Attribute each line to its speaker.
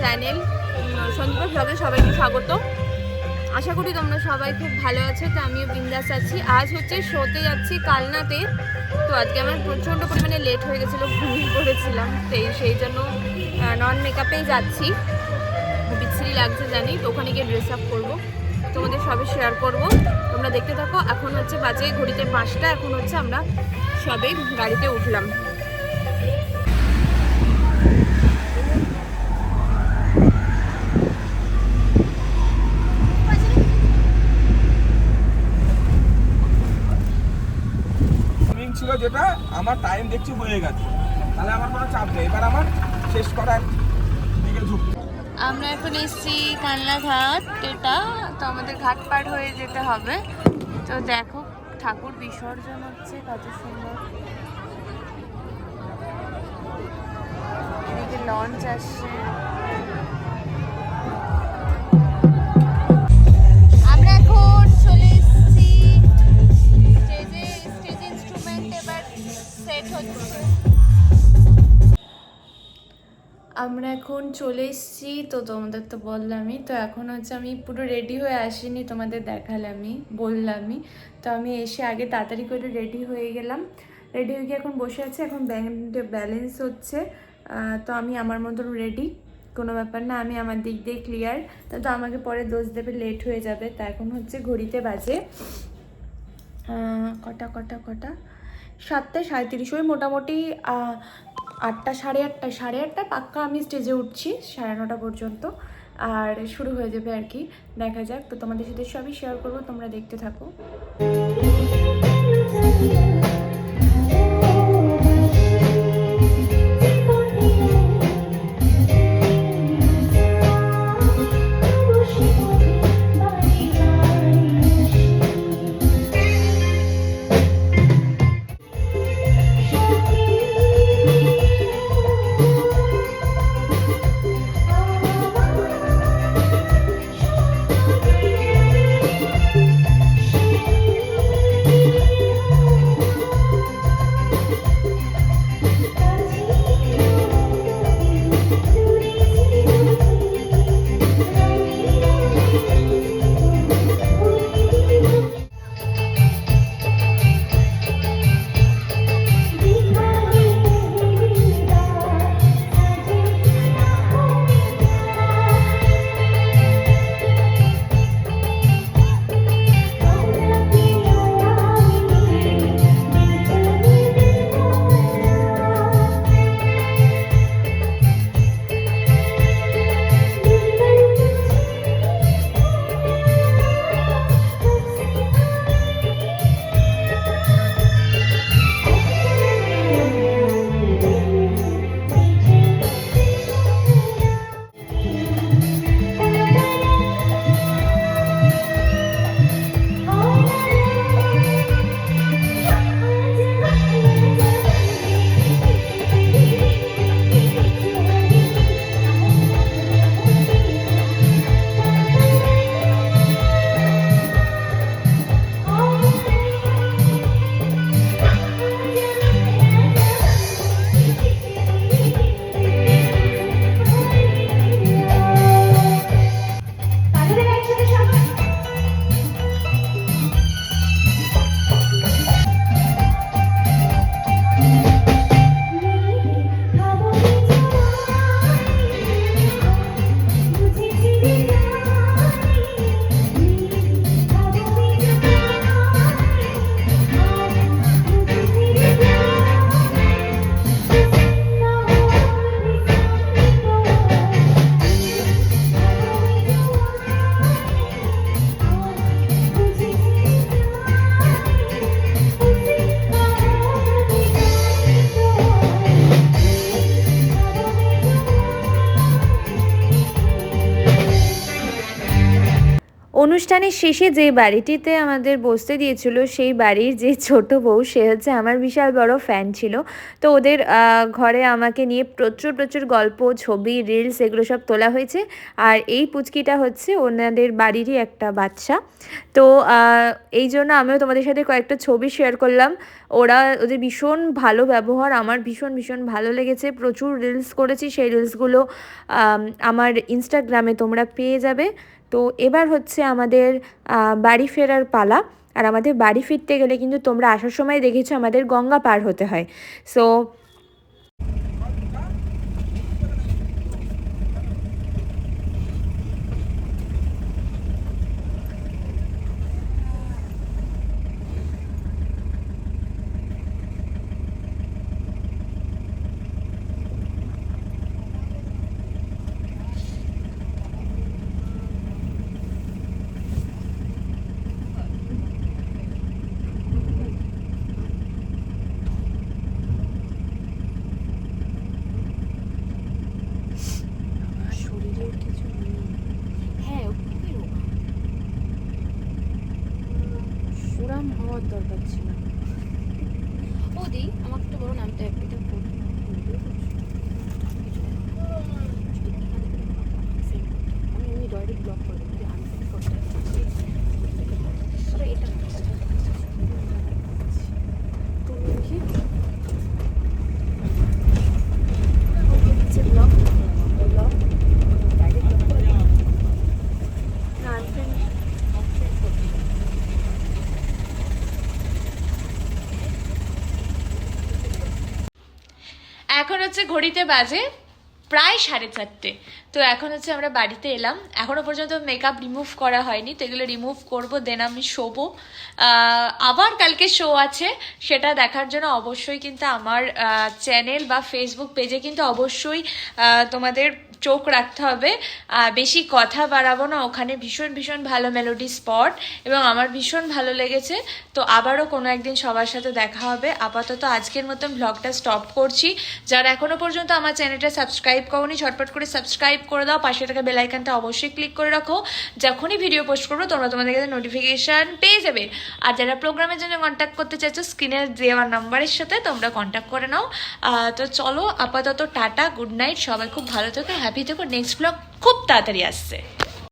Speaker 1: Channel Sanjiva ব্লগে সবাইকে স্বাগত। আশা করি তোমরা সবাই খুব ভালো আছো, তো আমিও বিন্দাস আছি। আজ হচ্ছে শোতে যাচ্ছি কালনাতে। তো আজকে আমার প্রচণ্ড পরিমাণে লেট হয়ে গেছিল, ঘুমিয়ে পড়েছিলাম। তো সেই জন্য নন মেকআপেই যাচ্ছি। বিচ্ছিরি লাগছে জানি, তো ওখানে গিয়ে ড্রেস আপ করব। তোমাদের সবে শেয়ার করব। তোমরা দেখতে থাকো, এখন হচ্ছে বাজে ঘড়িতে পাঁচটা, এখন হচ্ছে আমরা সবে গাড়িতে উঠলাম
Speaker 2: টাইমিং ছিল যেটা আমার টাইম দেখছি হয়ে গেছে। তাহলে আমার কোনো চাপ নেই। এবার আমার শেষ করার দিকে ঝুঁকি।
Speaker 1: আমরা এখন এসেছি কানলা ঘাট, এটা তো আমাদের ঘাট পাট হয়ে যেতে হবে। তো দেখো, ঠাকুর বিসর্জন হচ্ছে, কত সুন্দর। এদিকে লঞ্চ আসছে। আমরা এখন চলে এসেছি, তো তোমাদের তো বললামই, তো এখন হচ্ছে আমি পুরো রেডি হয়ে আসিনি তোমাদের দেখালামই বললামই। তো আমি এসে আগে তাড়াতাড়ি করে রেডি হয়ে গেলাম। রেডি হয়ে গিয়ে এখন বসে আছি, এখন ব্যালেন্স হচ্ছে। তো আমি আমার মতন রেডি কোনো ব্যাপার না, আমি আমার দিক দিয়ে ক্লিয়ার তো আমাকে পরে দোষ দেবে লেট হয়ে যাবে। তা এখন হচ্ছে ঘড়িতে বাজে। কটা কটা কটা? সাতটা সাঁত্রিশ ওই মোটামুটি আটটা, সাড়ে আটটা সাড়ে আটটা পাক্কা আমি স্টেজে উঠছি, সাড়ে নটা পর্যন্ত। আর শুরু হয়ে যাবে আর কি। দেখা যাক, তো তোমাদের সাথে সবই শেয়ার করব, তোমরা দেখতে থাকো। অনুষ্ঠানের শেষে যে বাড়িটিতে আমাদের বসতে দিয়েছিল, সেই বাড়ির যে ছোট বউ, সে হচ্ছে আমার বিশাল বড় ফ্যান ছিল। তো ওদের ঘরে আমাকে নিয়ে প্রচুর প্রচুর গল্প, ছবি রিলস এগুলো সব তোলা হয়েছে। আর এই পুচকিটা হচ্ছে ওনাদের বাড়িরই একটা বাচ্চা। তো এই জন্য আমিও তোমাদের সাথে কয়েকটা ছবি শেয়ার করলাম। ওরা, ওদের ভীষণ ভালো ব্যবহার, আমার ভীষণ ভীষণ ভালো লেগেছে। প্রচুর রিলস করেছি। সেই রিলসগুলো আমার ইনস্টাগ্রামে তোমরা পেয়ে যাবে। তো এবার হচ্ছে আমাদের বাড়ি ফেরার পালা। আর আমাদের বাড়ি ফিরতে গেলে কিন্তু তোমরা আসার সময় দেখেছ আমাদের গঙ্গা পার হতে হয়। সো
Speaker 3: আমাকে একটু বলো না আমি তো এটা করব আমি আমি ডাইরেক্ট ব্লক করে দেবো যে আমি করতে আরে এটা তুমি দেখি ওকে দিচ্ছে ব্লক ব্লক ডাইরেক্ট ব্লক করে দেবো না আনফ্রেন্ড অফ্রেন্ড করতে
Speaker 1: এখন হচ্ছে ঘড়িতে বাজে প্রায় সাড়ে চারটে। তো এখন হচ্ছে আমরা বাড়িতে এলাম। এখনও পর্যন্ত মেকআপ রিমুভ করা হয়নি, তো এগুলো রিমুভ করব দেন আমি শোবো। আবার কালকে শো আছে, সেটা দেখার জন্য অবশ্যই কিন্তু আমার চ্যানেল বা ফেসবুক পেজে কিন্তু অবশ্যই তোমাদের চোখ রাখতে হবে বেশি কথা বাড়াবো না। ওখানে ভীষণ ভীষণ ভালো মেলোডি স্পট এবং আমার ভীষণ ভালো লেগেছে। তো আবারও কোনো একদিন সবার সাথে দেখা হবে। আপাতত আজকের মতন ব্লগটা স্টপ করছি। যারা এখনও পর্যন্ত আমার চ্যানেলটা সাবস্ক্রাইব করোনি, ঝটপট করে সাবস্ক্রাইব করে দাও। পাশে থাকা বেল আইকনটা অবশ্যই ক্লিক করে রাখো। যখনই ভিডিও পোস্ট করব, তোমরা তোমাদের কাছে নোটিফিকেশান পেয়ে যাবে। আর যারা প্রোগ্রামের জন্য কন্ট্যাক্ট করতে চাইছো স্ক্রিনে দেওয়ার নাম্বারের সাথে তোমরা কন্ট্যাক্ট করে নাও। তো চলো আপাতত টাটা গুড নাইট সবাই খুব ভালো থেকো হ্যাপি থেকো নেক্সট ব্লগ খুব তাড়াতাড়ি আসছে।